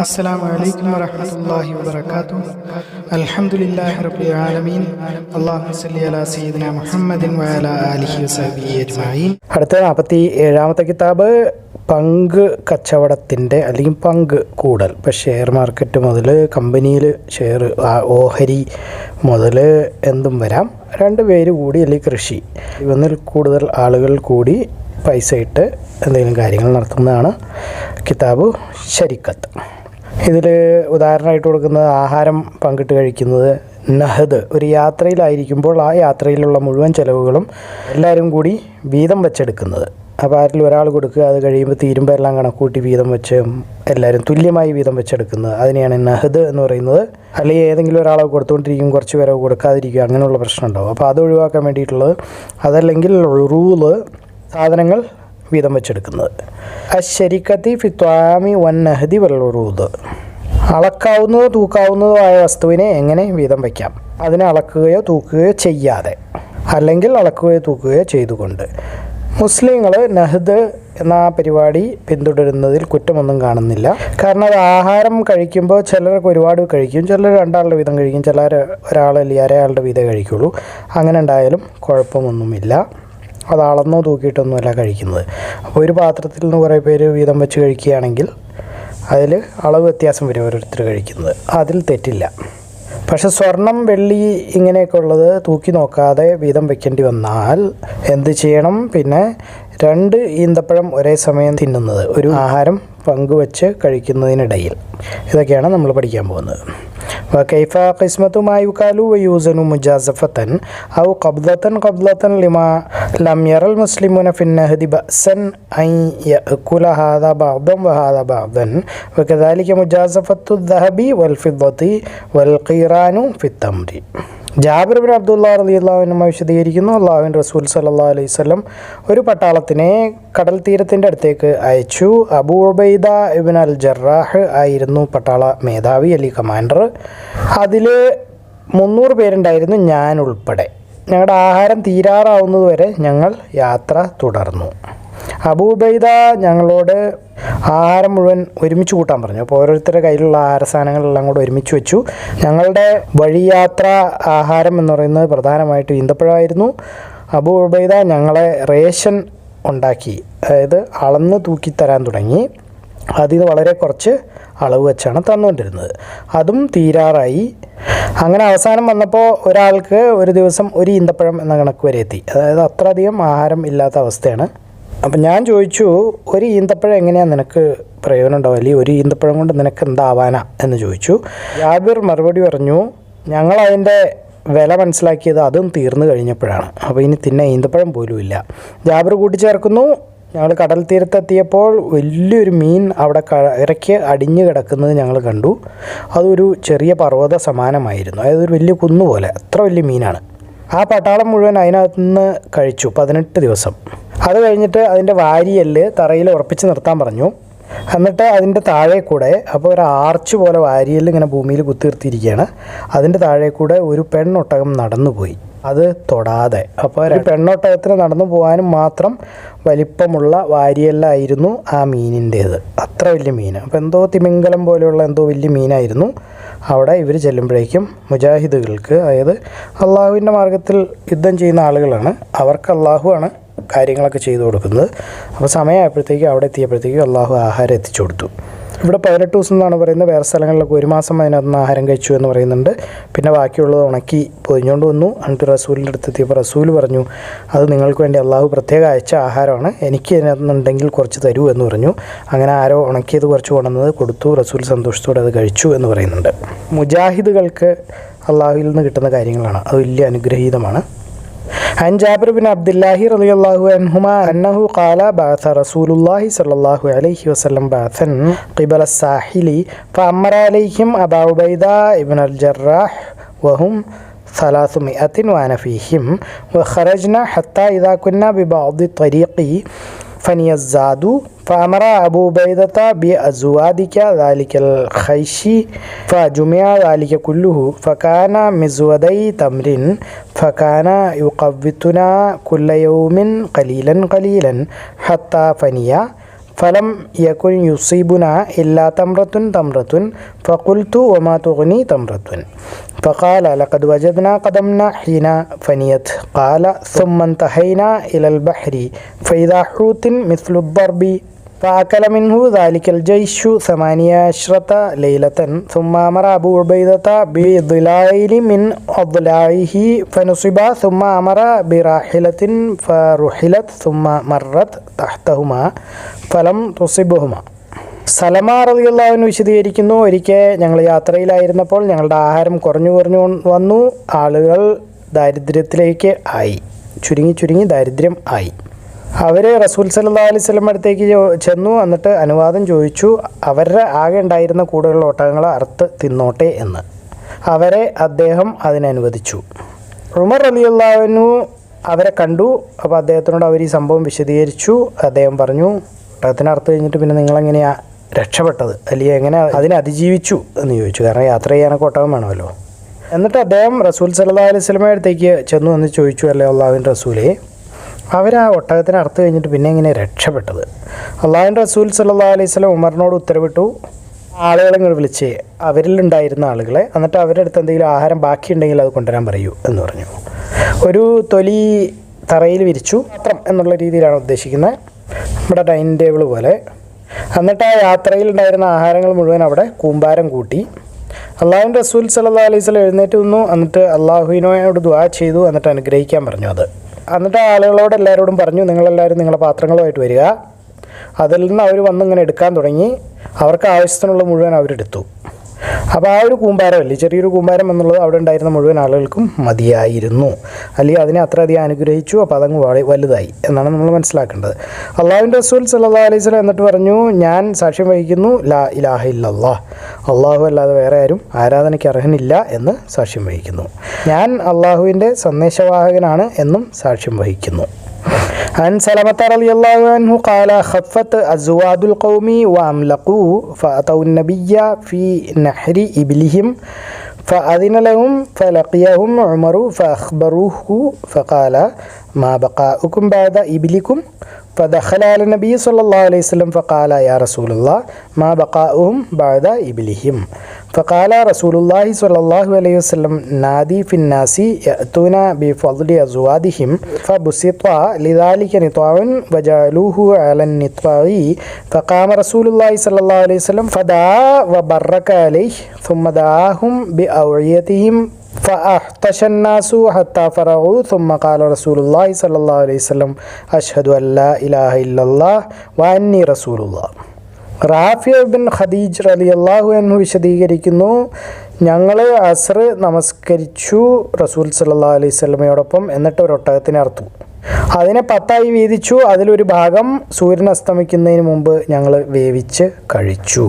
السلام عليكم ورحمة الله وبركاته الحمد لله رب العالمين اللهم صل على سيدنا محمد وعلى آله وصحبه أجمعين അടുത്ത നാൽപ്പത്തി ഏഴാമത്തെ കിതാബ് പങ്ക് കച്ചവടത്തിൻ്റെ അല്ലെങ്കിൽ പങ്ക് കൂടൽ ഇപ്പോൾ ഷെയർ മാർക്കറ്റ് മുതൽ കമ്പനിയിൽ ഷെയർ ആ- ഓഹരി മുതൽ എന്തും വരാം രണ്ട് പേര് കൂടി അല്ലെങ്കിൽ കൃഷി ഒന്നിൽ കൂടുതൽ ആളുകൾ കൂടി പൈസ ഇട്ട് എന്തെങ്കിലും കാര്യങ്ങൾ നടത്തുന്നതാണ് കിതാബ് ശരിക്കത്ത് ഇതിൽ ഉദാഹരണമായിട്ട് കൊടുക്കുന്നത് ആഹാരം പങ്കിട്ട് കഴിക്കുന്നത് നഹദ്. ഒരു യാത്രയിലായിരിക്കുമ്പോൾ ആ യാത്രയിലുള്ള മുഴുവൻ ചിലവുകളും എല്ലാവരും കൂടി വീതം വെച്ചെടുക്കുന്നത്. അപ്പോൾ ആരിൽ ഒരാൾ കൊടുക്കുക അത് കഴിയുമ്പോൾ തീരുമ്പോൾ എല്ലാം കണക്കൂട്ടി വീതം വെച്ച് എല്ലാവരും തുല്യമായി വീതം വെച്ചെടുക്കുന്നത്. അതിനെയാണ് നഹദ് എന്ന് പറയുന്നത്. അല്ലെങ്കിൽ ഏതെങ്കിലും ഒരാളെ കൊടുത്തുകൊണ്ടിരിക്കും കുറച്ച് പേരെ കൊടുക്കാതിരിക്കുക അങ്ങനെയുള്ള പ്രശ്നം ഉണ്ടാവും. അപ്പോൾ അത് ഒഴിവാക്കാൻ വേണ്ടിയിട്ടുള്ളത്. അതല്ലെങ്കിൽ റൂൾ സാധനങ്ങൾ വീതം വെച്ചെടുക്കുന്നത്. അശരിക്കത്തി ഫിത്വാമി വൻ നഹദി വെള്ളറൂദ് അളക്കാവുന്നതോ തൂക്കാവുന്നതോ ആയ വസ്തുവിനെ എങ്ങനെ വീതം വയ്ക്കാം? അതിനെ അളക്കുകയോ തൂക്കുകയോ ചെയ്യാതെ അല്ലെങ്കിൽ അളക്കുകയോ തൂക്കുകയോ ചെയ്തുകൊണ്ട്. മുസ്ലിങ്ങൾ നഹദ് എന്ന പരിപാടി പിന്തുടരുന്നതിൽ കുറ്റമൊന്നും കാണുന്നില്ല. കാരണം അത് ആഹാരം കഴിക്കുമ്പോൾ ചിലർക്ക് ഒരുപാട് കഴിക്കും. ചിലർ രണ്ടാളുടെ വീതം കഴിക്കും. ചിലർ ഒരാൾ അല്ലെങ്കിൽ അരയാളുടെ വീതം കഴിക്കുള്ളൂ. അങ്ങനെ ഉണ്ടായാലും കുഴപ്പമൊന്നുമില്ല. അത് അളന്നോ തൂക്കിയിട്ടൊന്നുമല്ല കഴിക്കുന്നത്. അപ്പോൾ ഒരു പാത്രത്തിൽ നിന്ന് കുറേ പേര് വീതം വെച്ച് കഴിക്കുകയാണെങ്കിൽ അതിൽ അളവ് വ്യത്യാസം വരും ഓരോരുത്തർ കഴിക്കുന്നത്. അതിൽ തെറ്റില്ല. പക്ഷെ സ്വർണം വെള്ളി ഇങ്ങനെയൊക്കെ ഉള്ളത് തൂക്കി നോക്കാതെ വീതം വെക്കേണ്ടി വന്നാൽ എന്ത് ചെയ്യണം? പിന്നെ രണ്ട് ഈന്തപ്പഴം ഒരേ സമയം തിന്നുന്നത് ഒരു ആഹാരം പങ്കുവെച്ച് കഴിക്കുന്നതിനിടയിൽ. ഇതൊക്കെയാണ് നമ്മൾ പഠിക്കാൻ പോകുന്നത്. وكيف قسمة ما يكال ويوزن مجازفة أو قبضة قبضة لما لم يرى المسلمون في النهد بأسا أن يأكل هذا بعضا وهذا بعضا. وكذلك مجازفة الذهب والفضة والقيران في التمر. ജാബിർ ബിൻ അബ്ദുള്ള അള്ളാഹുവിനുമായി വിശദീകരിക്കുന്നു. അള്ളാഹുവിൻ റസൂൽ സല്ലാ അലൈഹി സ്വലം ഒരു പട്ടാളത്തിനെ കടൽ തീരത്തിന്റെ അടുത്തേക്ക് അയച്ചു. അബൂ ഉബൈദ ഇബിൻ അൽ ജറാഹ് ആയിരുന്നു പട്ടാള മേധാവി അലി കമാൻഡർ. അതിൽ മുന്നൂറ് പേരുണ്ടായിരുന്നു ഞാൻ ഉൾപ്പെടെ. ഞങ്ങളുടെ ആഹാരം തീരാറാവുന്നതുവരെ ഞങ്ങൾ യാത്ര തുടർന്നു. അബൂബൈദ ഞങ്ങളോട് ആഹാരം മുഴുവൻ ഒരുമിച്ച് കൂട്ടാൻ പറഞ്ഞു. അപ്പോൾ ഓരോരുത്തരുടെ കയ്യിലുള്ള ആഹാര സാധനങ്ങളെല്ലാം കൂടെ ഒരുമിച്ച് വെച്ചു. ഞങ്ങളുടെ വഴിയാത്ര ആഹാരം എന്ന് പറയുന്നത് പ്രധാനമായിട്ടും ഈന്തപ്പഴമായിരുന്നു. അബൂ ഉബൈദ ഞങ്ങളെ റേഷൻ ഉണ്ടാക്കി അതായത് അളന്ന് തൂക്കി തരാൻ തുടങ്ങി. അതിൽ നിന്ന് വളരെ കുറച്ച് അളവ് വെച്ചാണ് തന്നുകൊണ്ടിരുന്നത്. അതും തീരാറായി. അങ്ങനെ അവസാനം വന്നപ്പോൾ ഒരാൾക്ക് ഒരു ദിവസം ഒരു ഈന്തപ്പഴം എന്ന കണക്ക് വരെ എത്തി. അതായത് അത്രയധികം ആഹാരം ഇല്ലാത്ത അവസ്ഥയാണ് അപ്പം ഞാൻ ചോദിച്ചു ഒരു ഈന്തപ്പഴം എങ്ങനെയാണ് നിനക്ക് പ്രയോജനം ഉണ്ടാവുക? അല്ലെങ്കിൽ ഒരു ഈന്തപ്പഴം കൊണ്ട് നിനക്ക് എന്താവാനാ? എന്ന് ചോദിച്ചു. ജാബിർ മറുപടി പറഞ്ഞു ഞങ്ങൾ അതിന്റെ വില മനസ്സിലാക്കിയത് അതും തീർന്നു കഴിഞ്ഞപ്പോഴാണ്. അപ്പോൾ ഇനി തിന്നെ ഈന്തപ്പഴം പോലും ഇല്ല. ജാബിർ കൂട്ടിച്ചേർക്കുന്നു. ഞങ്ങൾ കടൽ തീരത്തെത്തിയപ്പോൾ വലിയൊരു മീൻ അവിടെ കരയ്ക്ക് അടിഞ്ഞു കിടക്കുന്നത് ഞങ്ങൾ കണ്ടു. അതൊരു ചെറിയ പർവത സമാനമായിരുന്നു. അതായത് ഒരു വലിയ കുന്നുപോലെ. അത്ര വലിയ മീനാണ്. ആ പട്ടാളം മുഴുവൻ അതിനകത്ത് നിന്ന് കഴിച്ചു പതിനെട്ട് ദിവസം. അത് കഴിഞ്ഞിട്ട് അതിന്റെ വാരിയൽ തറയിൽ ഉറപ്പിച്ച് നിർത്താൻ പറഞ്ഞു. എന്നിട്ട് അതിന്റെ താഴെ കൂടെ അപ്പോൾ ഒരു ആർച്ച് പോലെ വാരിയൽ ഇങ്ങനെ ഭൂമിയിൽ കുത്തിർത്തിയിരിക്കുകയാണ് അതിന്റെ താഴെ കൂടെ ഒരു പെണ്ണൊട്ടകം നടന്നുപോയി. അത് തൊടാതെ. അപ്പോൾ ഒരു പെണ്ണൊട്ടകത്തിന് നടന്നു പോകാനും മാത്രം വലിപ്പമുള്ള വാരിയല്ലായിരുന്നു ആ മീനിന്റേത്. അത്ര വലിയ മീൻ. അപ്പോൾ എന്തോ തിമിംഗലം പോലെയുള്ള എന്തോ വലിയ മീനായിരുന്നു. അവിടെ ഇവർ ചെല്ലുമ്പോഴേക്കും മുജാഹിദുകൾക്ക് അതായത് അള്ളാഹുവിന്റെ മാർഗത്തിൽ യുദ്ധം ചെയ്യുന്ന ആളുകളാണ്. അവർക്ക് അള്ളാഹുവാണ് കാര്യങ്ങളൊക്കെ ചെയ്തു കൊടുക്കുന്നത്. അപ്പോൾ സമയമായപ്പോഴത്തേക്കും അവിടെ എത്തിയപ്പോഴത്തേക്കും അള്ളാഹു ആഹാരം എത്തിച്ചു കൊടുത്തു. ഇവിടെ പതിനെട്ട് ദിവസം എന്നാണ് പറയുന്നത്. വേറെ സ്ഥലങ്ങളിലൊക്കെ ഒരു മാസം അതിനകത്ത് ആഹാരം കഴിച്ചു എന്ന് പറയുന്നുണ്ട്. പിന്നെ ബാക്കിയുള്ളത് ഉണക്കി പൊതിഞ്ഞുകൊണ്ട് വന്നു. എന്നിട്ട് റസൂലിന്റെ അടുത്ത് എത്തിയപ്പോൾ റസൂൽ പറഞ്ഞു അത് നിങ്ങൾക്ക് വേണ്ടി അള്ളാഹു പ്രത്യേകം അയച്ച ആഹാരമാണ്. എനിക്ക് അതിനകത്തുനിന്നുണ്ടെങ്കിൽ കുറച്ച് തരൂ എന്ന് പറഞ്ഞു. അങ്ങനെ ആരോ ഉണക്കിയത് കുറച്ച് കൊണ്ടുവന്നത് കൊടുത്തു. റസൂൽ സന്തോഷത്തോടെ അത് കഴിച്ചു എന്ന് പറയുന്നുണ്ട്. മുജാഹിദുകൾക്ക് അള്ളാഹുവിൽ നിന്ന് കിട്ടുന്ന കാര്യങ്ങളാണ്. അത് വലിയ അനുഗ്രഹീതമാണ്. عن جابر بن عبد الله رضي الله عنهما أنه قال بعث رسول الله صلى الله عليه وسلم بعثا قبل الساحل فأمر عليهم أبا عبيدة بن الجراح وهم ثلاثمائة وأنا فيهم وخرجنا حتى إذا كنا ببعض الطريق فنيزاد فأمر أبو بيدة بأزوادك ذلك الخيش فجمع ذلك كله فكان مزودي تمر فكان يقوتنا كل يوم قليلا قليلا حتى فنيا فلم يكن يصيبنا إلا تمرة تمرة فقلت وما تغني تمرة. فقال لقد وجدنا قدمنا حين فنيت. قال ثم انتهينا إلى البحر فإذا حوت مثل الضرب താക്കല മിൻഹു ദാലിക്കൽ ജയ്ഷു സമാനിയാശ്രത ലൈലത്തൻ സുമ്മാമർ അബു ഉബൈദത്ത ബിദ്ലായിലി മിൻ ഒദ്ലായിഹി ഫനുസിബ സുമ്മ അമറ ബിറാഹിലത്തിൻ ഫറുഹിലത്ത് സുമ്മ മറത്ത് തഹ്തഹുമ ഫലം തുസിബുഹുമ സലമ റതിയുള്ളവൻ വിശദീകരിക്കുന്നു ഒരിക്കൽ ഞങ്ങൾ യാത്രയിലായിരുന്നപ്പോൾ ഞങ്ങളുടെ ആഹാരം കുറഞ്ഞു കുറഞ്ഞു വന്നു ആളുകൾ ദാരിദ്ര്യത്തിലേക്ക് ആയി ചുരുങ്ങി ചുരുങ്ങി ദാരിദ്ര്യം ആയി. അവർ റസൂൽ സല്ലാ അലൈഹി സ്വലം അടുത്തേക്ക് ചെന്നു. എന്നിട്ട് അനുവാദം ചോദിച്ചു. അവരുടെ ആകെ ഉണ്ടായിരുന്ന കൂടുതലുള്ള ഒട്ടകങ്ങളെ അറുത്ത് തിന്നോട്ടെ എന്ന്. അവരെ അദ്ദേഹം അതിനനുവദിച്ചു. ഉമർ അലിയുള്ളവനു അവരെ കണ്ടു. അപ്പോൾ അദ്ദേഹത്തിനോട് അവർ ഈ സംഭവം വിശദീകരിച്ചു. അദ്ദേഹം പറഞ്ഞു ഒട്ടകത്തിന് അറുത്ത് കഴിഞ്ഞിട്ട് പിന്നെ നിങ്ങളെങ്ങനെയാണ് രക്ഷപ്പെട്ടത്? അല്ലെങ്കിൽ എങ്ങനെ അതിനെ അതിജീവിച്ചു? എന്ന് ചോദിച്ചു. കാരണം യാത്ര ചെയ്യാനൊക്കെ ഒട്ടകം വേണമല്ലോ. എന്നിട്ട് അദ്ദേഹം റസൂൽ സല്ലാ അലൈഹി സ്വലമയുടെ അടുത്തേക്ക് ചെന്നു എന്ന് ചോദിച്ചു. അല്ലേ അള്ളാഹുവിൻ റസൂലേ? അവർ ആ ഒട്ടകത്തിന് അറുത്ത് കഴിഞ്ഞിട്ട് പിന്നെ ഇങ്ങനെ രക്ഷപ്പെട്ടത്. അള്ളാഹിന്റെ റസൂൽ സല്ലാ അലൈഹി സ്വലം ഉമറിനോട് ഉത്തരവിട്ടു ആളുകളെ ഇങ്ങോട്ട് വിളിച്ച് അവരിലുണ്ടായിരുന്ന ആളുകളെ എന്നിട്ട് അവരുടെ അടുത്ത് എന്തെങ്കിലും ആഹാരം ബാക്കിയുണ്ടെങ്കിൽ അത് കൊണ്ടുവരാൻ പറയൂ എന്ന് പറഞ്ഞു. ഒരു തൊലി തറയിൽ വിരിച്ചു പാത്രം എന്നുള്ള രീതിയിലാണ് ഉദ്ദേശിക്കുന്നത്. നമ്മുടെ ഡൈനിങ് ടേബിൾ പോലെ. എന്നിട്ട് ആ യാത്രയിൽ ഉണ്ടായിരുന്ന ആഹാരങ്ങൾ മുഴുവൻ അവിടെ കൂമ്പാരം കൂട്ടി. അള്ളാഹുവിന്റെ റസൂൽ സല്ലാ അലൈഹി സ്വലം എഴുന്നേറ്റ് നിന്നു എന്നിട്ട് അള്ളാഹുവിനോട് ദുആ ചെയ്തു എന്നിട്ട് അനുഗ്രഹിക്കാൻ പറഞ്ഞു അത്. എന്നിട്ട് ആളുകളോട് എല്ലാവരോടും പറഞ്ഞു നിങ്ങളെല്ലാവരും നിങ്ങളുടെ പാത്രങ്ങളുമായിട്ട് വരിക. അതിൽ നിന്ന് അവർ വന്നിങ്ങനെ എടുക്കാൻ തുടങ്ങി. അവർക്ക് ആവശ്യത്തിനുള്ള മുഴുവൻ അവരെടുത്തു. അപ്പോൾ ആ ഒരു കൂമ്പാരമല്ലേ? ചെറിയൊരു കൂമ്പാരം എന്നുള്ളത് അവിടെ ഉണ്ടായിരുന്ന മുഴുവൻ ആളുകൾക്കും മതിയായിരുന്നു. അല്ലെങ്കിൽ അതിനെ അത്രയധികം അനുഗ്രഹിച്ചു. അപ്പോൾ അതങ്ങ് വളരെ വലുതായി എന്നാണ് നമ്മൾ മനസ്സിലാക്കേണ്ടത്. അള്ളാഹുവിന്റെ റസൂൽ സല്ലാ അലൈഹി സ്വലം എന്നിട്ട് പറഞ്ഞു ഞാൻ സാക്ഷ്യം വഹിക്കുന്നു ലാ ഇലാഹ ഇല്ലല്ലാ അള്ളാഹു അല്ലാതെ വേറെ ആരും ആരാധനയ്ക്ക് അർഹനില്ല എന്ന് സാക്ഷ്യം വഹിക്കുന്നു. ഞാൻ അള്ളാഹുവിന്റെ സന്ദേശവാഹകനാണ് എന്നും സാക്ഷ്യം വഹിക്കുന്നു. عن سلمة رضي الله عنه قال خفت أزواد القوم وأملقوا فأتوا النبي في نحر إبلهم فأذن لهم فلقيهم عمر فأخبروه فقال ما بقاؤكم بعد إبلكم فدخل على النبي صلى الله عليه وسلم فقال يا رسول الله ما بقاؤهم بعد إبلهم فقال رسول الله صلى الله عليه وسلم نادي في الناس يأتون بفضل أزوادهم فبسط لذلك نطاع وجعلوه على النطاع فقام رسول الله صلى الله عليه وسلم فدعا وبرك عليه ثم دعاهم بأوعيتهم فأحتش الناس حتى فرغوا ثم قال رسول الله صلى الله عليه وسلم أشهد أن لا إله إلا الله وأني رسول الله റാഫിയ ബിൻ ഖദീജ് അലി അള്ളാഹു എന്ന് വിശദീകരിക്കുന്നു ഞങ്ങൾ അസർ നമസ്കരിച്ചു റസൂൽ സല്ലാ അലൈഹി സ്വലമയോടൊപ്പം എന്നിട്ട് ഒരു ഒട്ടകത്തിനെ അറുത്തു അതിനെ പത്തായി വീതിച്ചു അതിലൊരു ഭാഗം സൂര്യൻ അസ്തമിക്കുന്നതിന് മുമ്പ് ഞങ്ങൾ വേവിച്ച് കഴിച്ചു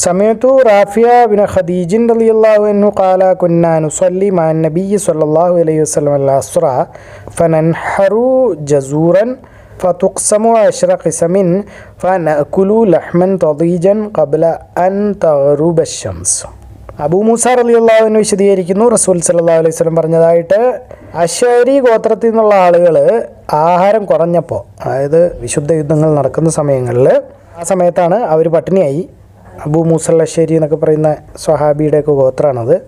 സമയത്തു റാഫിയ ബിൻ ഖദീജിൻ റലി അള്ളാഹു എന്നു കാല കുന്ന നുസല്ലി മാൻ നബി സല്ലല്ലാഹു അലൈഹി വസല്ലം അൽ അസ്റ ഫനൻഹറു ജസൂറൻ فتقسم عشر قسم فنأكل لحما طضيجا قبل أن تغرب الشمس അബൂ മൂസ അലി അള്ളാഹുവിന് വിശദീകരിക്കുന്നു റസൂൽ സല്ലാ അലൈഹി സ്വലം പറഞ്ഞതായിട്ട് അശരി ഗോത്രത്തിൽ നിന്നുള്ള ആളുകൾ ആഹാരം കുറഞ്ഞപ്പോൾ അതായത് വിശുദ്ധ യുദ്ധങ്ങൾ നടക്കുന്ന സമയങ്ങളിൽ ആ സമയത്താണ് അവർ പട്ടിണിയായി അബൂ മൂസല്ലശ്ശേരി എന്നൊക്കെ പറയുന്ന സ്വഹാബിയുടെയൊക്കെ ഗോത്രമാണത്.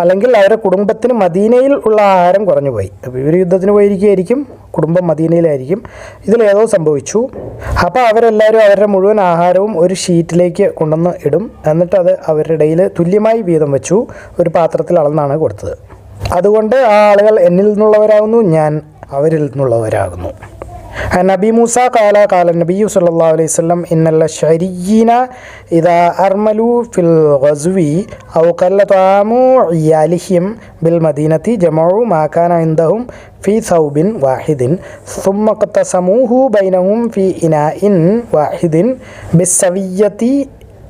അല്ലെങ്കിൽ അവരുടെ കുടുംബത്തിന് മദീനയിൽ ഉള്ള ആഹാരം കുറഞ്ഞു പോയി. അപ്പോൾ ഇവർ യുദ്ധത്തിന് പോയിരിക്കുകയായിരിക്കും കുടുംബം മദീനയിലായിരിക്കും. ഇതിലേതോ സംഭവിച്ചു. അപ്പോൾ അവരെല്ലാവരും അവരുടെ മുഴുവൻ ആഹാരവും ഒരു ഷീറ്റിലേക്ക് കൊണ്ടുവന്ന് ഇടും. എന്നിട്ട് അത് അവരുടെ ഇടയിൽ തുല്യമായി വീതം വെച്ചു ഒരു പാത്രത്തിൽ അളന്നാണ് കൊടുത്തത്. അതുകൊണ്ട് ആ ആളുകൾ എന്നിൽ നിന്നുള്ളവരാകുന്നു ഞാൻ അവരിൽ നിന്നുള്ളവരാകുന്നു. നബി മൂസ കാല കാല നബി സല്ലാ അലൈഹി സ്വലം ഇന്നല്ല ഷരീന ഇതാ അർമലു ഫിൽ ഗസുവി ഔ കല്ലു യാലിഹിം ബിൽ മദീനത്തി ജമാവു മാക്കാന ഇന്ദഹും ഫി സൗബിൻ വാഹിദിൻ സുമ്മക്കത്ത സമൂഹു ബൈനഹും ഫി ഇന ഇൻ വാഹിദിൻ ബിസ്സവിയത്തി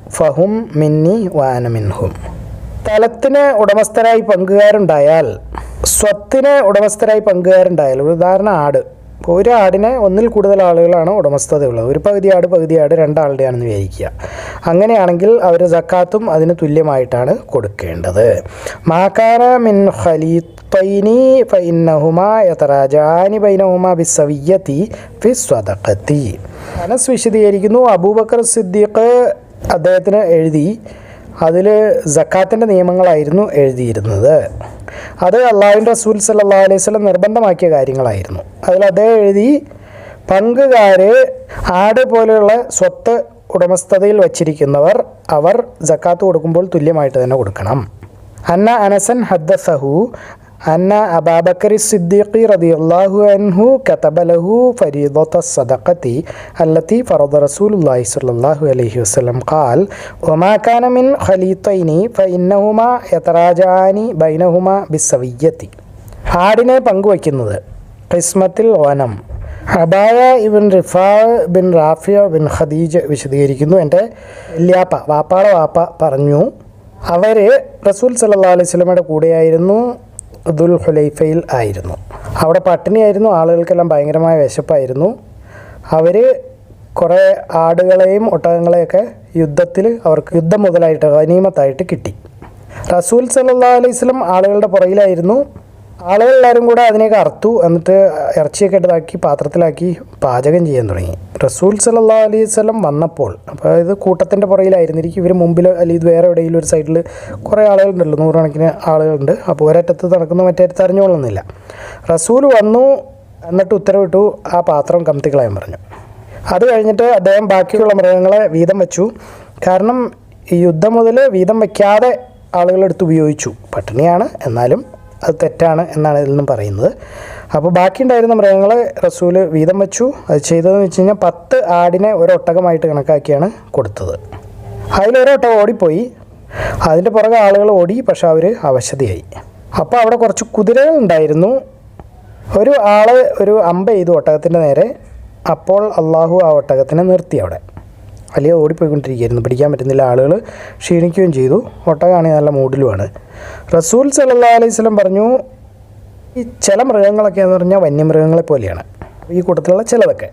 ഫഹും മിന്നി വാന മിൻഹും. സ്ഥലത്തിന് ഉടമസ്ഥരായി പങ്കുകാരുണ്ടായാൽ സ്വത്തിന് ഉടമസ്ഥരായി പങ്കുകാരുണ്ടായാൽ ഉദാഹരണം ആട് ഒരു ആടിനെ ഒന്നിൽ കൂടുതൽ ആളുകളാണ് ഉടമസ്ഥതയുള്ളത്. ഒരു പകുതി ആട് പകുതി ആട് രണ്ടാളുടെയാണെന്ന് വിചാരിക്കുക. അങ്ങനെയാണെങ്കിൽ അവർ സക്കാത്തും അതിന് തുല്യമായിട്ടാണ് കൊടുക്കേണ്ടത്. മാക്കാന മിൻ ഖലീത്തൈനി ഫഇന്നഹുമാ യതറാജാനി ബൈനഹുമ ബിസവിയത്തി ഫി സ്വതക്കത്തി അനസ് വിശദീകരിക്കുന്നു. അബൂബക്കർ സിദ്ദീഖ് അദ്ദേഹത്തിന് എഴുതി അതിൽ സക്കാത്തിന്റെ നിയമങ്ങളായിരുന്നു എഴുതിയിരുന്നത്. അത് അള്ളാഹുവിന്റെ റസൂൽ സല്ലാ അലൈഹി സ്വലം നിർബന്ധമാക്കിയ കാര്യങ്ങളായിരുന്നു. അതിൽ അദ്ദേഹം എഴുതി പങ്കുകാർ ആട് പോലെയുള്ള സ്വത്ത് ഉടമസ്ഥതയിൽ വച്ചിരിക്കുന്നവർ അവർ ജക്കാത്ത് കൊടുക്കുമ്പോൾ തുല്യമായിട്ട് തന്നെ കൊടുക്കണം. അന്ന അനസൻ ഹദ്ദസഹു അന്ന അബാബക്കറി സിദ്ദീഖി റളിയല്ലാഹു അൻഹു കതബ ലഹു ഫരീദത സദഖത്തി അല്ലത്തി ഫറദ റസൂലുള്ളാഹി സ്വല്ലല്ലാഹു അലൈഹി വസല്ലം ഖാൽ വമാ കാന മിൻ ഖലീത്തൈനി ഫഇന്നഹുമാ യതറാജാനി ബൈനഹുമാ ബിസ്സവിയ്യത്തി. ആടിനെ പങ്കുവയ്ക്കുന്നത് ഖിസ്മത്തിൽ വനം. അബായ ഇബിൻ റിഫാ ബിൻ റാഫിയ ബിൻ ഖദീജ വിശദീകരിക്കുന്നു. എന്റെ വല്യാപ്പ വാപ്പാടെ വാപ്പ പറഞ്ഞു അവർ റസൂൽ സല്ലാ അലൈഹി സ്വലമയുടെ കൂടെയായിരുന്നു. ദുൽ ഹുലൈഫയിൽ ആയിരുന്നു. അവിടെ പട്ടിണിയായിരുന്നു. ആളുകൾക്കെല്ലാം ഭയങ്കരമായ വിശപ്പായിരുന്നു. അവർ കുറേ ആടുകളെയും ഒട്ടകങ്ങളെയൊക്കെ യുദ്ധത്തിൽ അവർക്ക് യുദ്ധം മുതലായിട്ട് ഗനീമത്തായിട്ട് കിട്ടി. റസൂൽ സല്ലാ അലൈഹി സ്വലം ആളുകളുടെ പുറകിലായിരുന്നു. ആളുകളെല്ലാവരും കൂടെ അതിനെയൊക്കെ അറുത്തു എന്നിട്ട് ഇറച്ചിയൊക്കെ ഇട്ടതാക്കി പാത്രത്തിലാക്കി പാചകം ചെയ്യാൻ തുടങ്ങി. റസൂൽ സല്ലാ അലൈഹി സ്വലം വന്നപ്പോൾ അപ്പോൾ ഇത് കൂട്ടത്തിന്റെ പുറകിലായിരുന്നിരിക്കും ഇവർ മുമ്പിൽ അല്ലെങ്കിൽ ഇത് വേറെ എവിടെയെങ്കിലും ഒരു സൈഡിൽ കുറേ ആളുകളുണ്ടല്ലോ നൂറുകണക്കിന് ആളുകളുണ്ട്. അപ്പോൾ ഒരറ്റത്ത് നടക്കുന്ന മറ്റേ അറിഞ്ഞുകൊള്ളുന്നില്ല. റസൂൽ വന്നു എന്നിട്ട് ഉത്തരവിട്ടു ആ പാത്രം കമത്തിക്കളയാൻ പറഞ്ഞു. അത് കഴിഞ്ഞിട്ട് അദ്ദേഹം ബാക്കിയുള്ള മൃഗങ്ങളെ വീതം വെച്ചു. കാരണം ഈ യുദ്ധം മുതൽ വീതം വയ്ക്കാതെ ആളുകളെടുത്ത് ഉപയോഗിച്ചു. പട്ടിണിയാണ് എന്നാലും അത് തെറ്റാണ് എന്നാണ് ഇതിൽ നിന്നും പറയുന്നത്. അപ്പോൾ ബാക്കിയുണ്ടായിരുന്ന മൃഗങ്ങളെ റസൂൽ വീതം വെച്ചു. അത് ചെയ്തതെന്ന് വെച്ച് കഴിഞ്ഞാൽ പത്ത് ആടിനെ ഒരൊട്ടകമായിട്ട് കണക്കാക്കിയാണ് കൊടുത്തത്. അതിലൊരൊട്ടകം ഓടിപ്പോയി. അതിന്റെ പുറകെ ആളുകൾ ഓടി പക്ഷെ അവർ അവശതയായി. അപ്പോൾ അവിടെ കുറച്ച് കുതിരകൾ ഉണ്ടായിരുന്നു. ഒരു ആൾ ഒരു അമ്പ ചെയ്തു ഒട്ടകത്തിന്റെ നേരെ. അപ്പോൾ അള്ളാഹു ആ ഒട്ടകത്തിനെ നിർത്തി അവിടെ. വലിയ ഓടിപ്പോയിക്കൊണ്ടിരിക്കുകയായിരുന്നു. പിടിക്കാൻ പറ്റുന്നില്ല ആളുകൾ ക്ഷീണിക്കുകയും ചെയ്തു. ഒട്ടകമാണെങ്കിൽ നല്ല മൂഡിലുമാണ് റസൂൽ സല്ലാ അലൈഹി സ്വലം പറഞ്ഞു ഈ ചില മൃഗങ്ങളൊക്കെ എന്ന് പറഞ്ഞാൽ വന്യമൃഗങ്ങളെ പോലെയാണ്. ഈ കൂട്ടത്തിലുള്ള ചിലതൊക്കെ.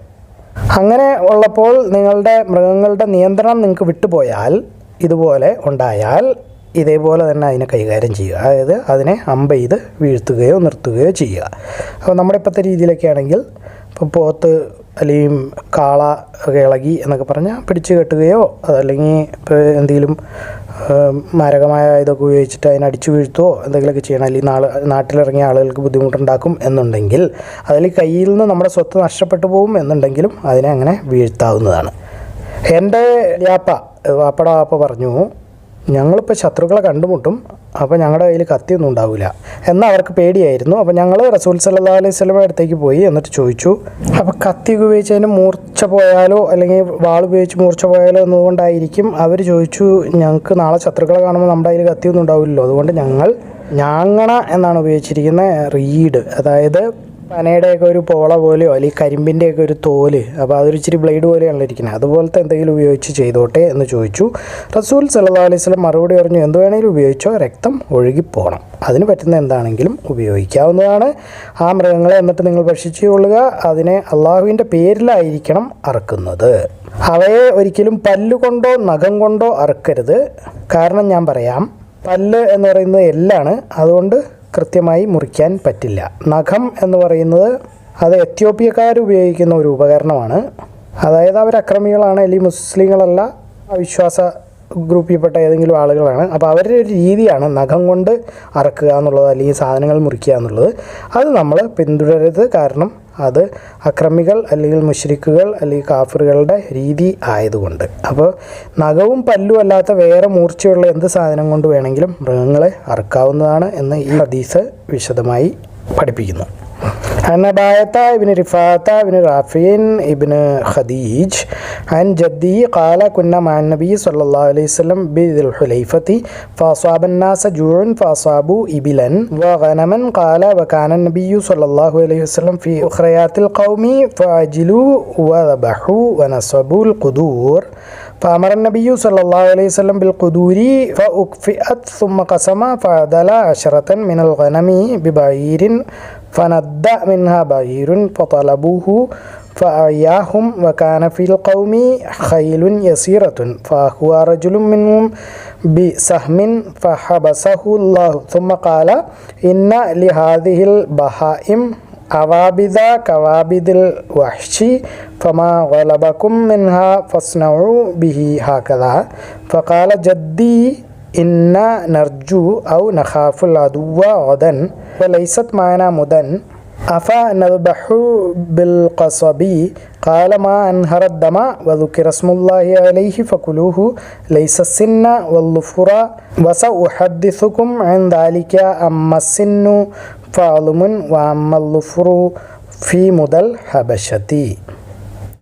അങ്ങനെ ഉള്ളപ്പോൾ നിങ്ങളുടെ മൃഗങ്ങളുടെ നിയന്ത്രണം നിങ്ങൾക്ക് വിട്ടുപോയാൽ ഇതുപോലെ ഉണ്ടായാൽ ഇതേപോലെ തന്നെ അതിനെ കൈകാര്യം ചെയ്യുക. അതായത് അതിനെ അമ്പ ചെയ്ത് വീഴ്ത്തുകയോ നിർത്തുകയോ ചെയ്യുക. അപ്പോൾ നമ്മുടെ ഇപ്പോഴത്തെ രീതിയിലൊക്കെ ആണെങ്കിൽ ഇപ്പോൾ പോത്ത് അല്ലെങ്കിൽ കാള ഒക്കെ ഇളകി എന്നൊക്കെ പറഞ്ഞാൽ പിടിച്ച് കെട്ടുകയോ അതല്ലെങ്കിൽ ഇപ്പോൾ എന്തെങ്കിലും മാരകമായ ഇതൊക്കെ ഉപയോഗിച്ചിട്ട് അതിനെ അടിച്ചു വീഴ്ത്തുകയോ എന്തെങ്കിലുമൊക്കെ ചെയ്യണം. അല്ലെങ്കിൽ നാളെ നാട്ടിലിറങ്ങിയ ആളുകൾക്ക് ബുദ്ധിമുട്ടുണ്ടാക്കും എന്നുണ്ടെങ്കിൽ അതിൽ കയ്യിൽ നിന്ന് നമ്മുടെ സ്വത്ത് നഷ്ടപ്പെട്ടു പോകും എന്നുണ്ടെങ്കിലും അതിനെ അങ്ങനെ വീഴ്ത്താവുന്നതാണ്. എന്റെ വ്യാപ്പ വാപ്പട വാപ്പ പറഞ്ഞു ഞങ്ങളിപ്പോൾ ശത്രുക്കളെ കണ്ടുമുട്ടും അപ്പോൾ ഞങ്ങളുടെ കയ്യിൽ കത്തിയൊന്നും ഉണ്ടാവില്ല എന്നാൽ അവർക്ക് പേടിയായിരുന്നു. അപ്പോൾ ഞങ്ങൾ റസൂൽ സല്ലാ അലൈഹി സ്വലമ അടുത്തേക്ക് പോയി എന്നിട്ട് ചോദിച്ചു അപ്പോൾ കത്തി ഉപയോഗിച്ചതിന് മൂർച്ച പോയാലോ അല്ലെങ്കിൽ വാൾ ഉപയോഗിച്ച് മൂർച്ച പോയാലോ എന്നതുകൊണ്ടായിരിക്കും അവർ ചോദിച്ചു ഞങ്ങൾക്ക് നാളെ ശത്രുക്കളെ കാണുമ്പോൾ നമ്മുടെ കയ്യിൽ കത്തിയൊന്നും ഉണ്ടാവില്ലല്ലോ. അതുകൊണ്ട് ഞങ്ങൾ ഞാങ്ങണ എന്നാണ് ഉപയോഗിച്ചിരിക്കുന്ന റീഡ് അതായത് പനയുടെയൊക്കെ ഒരു പോള പോലെയോ അല്ലെങ്കിൽ കരിമ്പിന്റെയൊക്കെ ഒരു തോൽ അപ്പോൾ അതൊരു ഇച്ചിരി ബ്ലേഡ് പോലെയാണല്ലോ ഇരിക്കുന്നത്. അതുപോലത്തെ എന്തെങ്കിലും ഉപയോഗിച്ച് ചെയ്തോട്ടെ എന്ന് ചോദിച്ചു. റസൂൽ സല്ലാ അലൈഹി സ്വലം മറുപടി പറഞ്ഞു എന്ത് വേണമെങ്കിലും ഉപയോഗിച്ചോ രക്തം ഒഴുകിപ്പോകണം അതിന് പറ്റുന്ന എന്താണെങ്കിലും ഉപയോഗിക്കാവുന്നതാണ്. ആ മൃഗങ്ങളെ എന്നിട്ട് നിങ്ങൾ ഭക്ഷിച്ചു കൊള്ളുക. അതിനെ അള്ളാഹുവിന്റെ പേരിലായിരിക്കണം അറക്കുന്നത്. അവയെ ഒരിക്കലും പല്ലുകൊണ്ടോ നഖം കൊണ്ടോ അറക്കരുത്. കാരണം ഞാൻ പറയാം പല്ല് എന്ന് പറയുന്നത് എല്ലാണ്. അതുകൊണ്ട് കൃത്യമായി മുറിക്കാൻ പറ്റില്ല. നഖം എന്ന് പറയുന്നത് അത് എത്യോപ്യക്കാർ ഉപയോഗിക്കുന്ന ഒരു ഉപകരണമാണ്. അതായത് അവർ അക്രമികളാണ് അല്ലെങ്കിൽ മുസ്ലിങ്ങളല്ല അവിശ്വാസ ഗ്രൂപ്പിൽപ്പെട്ട ഏതെങ്കിലും ആളുകളാണ്. അപ്പോൾ അവരുടെ ഒരു രീതിയാണ് നഖം കൊണ്ട് അറക്കുക എന്നുള്ളത് അല്ലെങ്കിൽ സാധനങ്ങൾ മുറിക്കുക എന്നുള്ളത്. അത് നമ്മൾ പിന്തുടരരുത് കാരണം അത് അക്രമികൾ അല്ലെങ്കിൽ മുഷ്രിക്കുകൾ അല്ലെങ്കിൽ കാഫറുകളുടെ രീതി ആയതുകൊണ്ട്. അപ്പോൾ നഖവും പല്ലും അല്ലാത്ത വേറെ മൂർച്ചയുള്ള എന്ത് സാധനം കൊണ്ട് വേണമെങ്കിലും മൃഗങ്ങളെ അറുക്കാവുന്നതാണ് എന്ന് ഈ ഹദീസ് വിശദമായി പഠിപ്പിക്കുന്നു. عن أباية بن رفاعة بن رافع بن خديج عن جدي قال كنا مع النبي صلى الله عليه وسلم بذي الحليفة فأصاب الناس جوع فأصابوا إبلا وغنما. قال وكان النبي صلى الله عليه وسلم في أخريات القوم فأجلوا وذبحوا ونصبوا القدور. فأمر النبي صلى الله عليه وسلم بالقدور فأكفئت ثم قسم فعدل عشرة من الغنم ببعير فند منها بعير فطلبوه فأعياهم وكان في القوم خيل يسيرة فهو رجل منهم بسهم فحبسه الله ثم قال إن لهذه البهائم عوابد كوابد الوحش فما غلبكم منها فاصنعوا به هكذا فقال جدي إنا نرجو أو نخاف العدو غدا وليست معنا مدن. أفنذبح بالقصب؟ قال ما أنهر الدم وذكر اسم الله عليه فكلوه ليس السن والظفر وسأحدثكم عن ذلك. أما السن فعلم وأما الظفر في مدى الحبشة.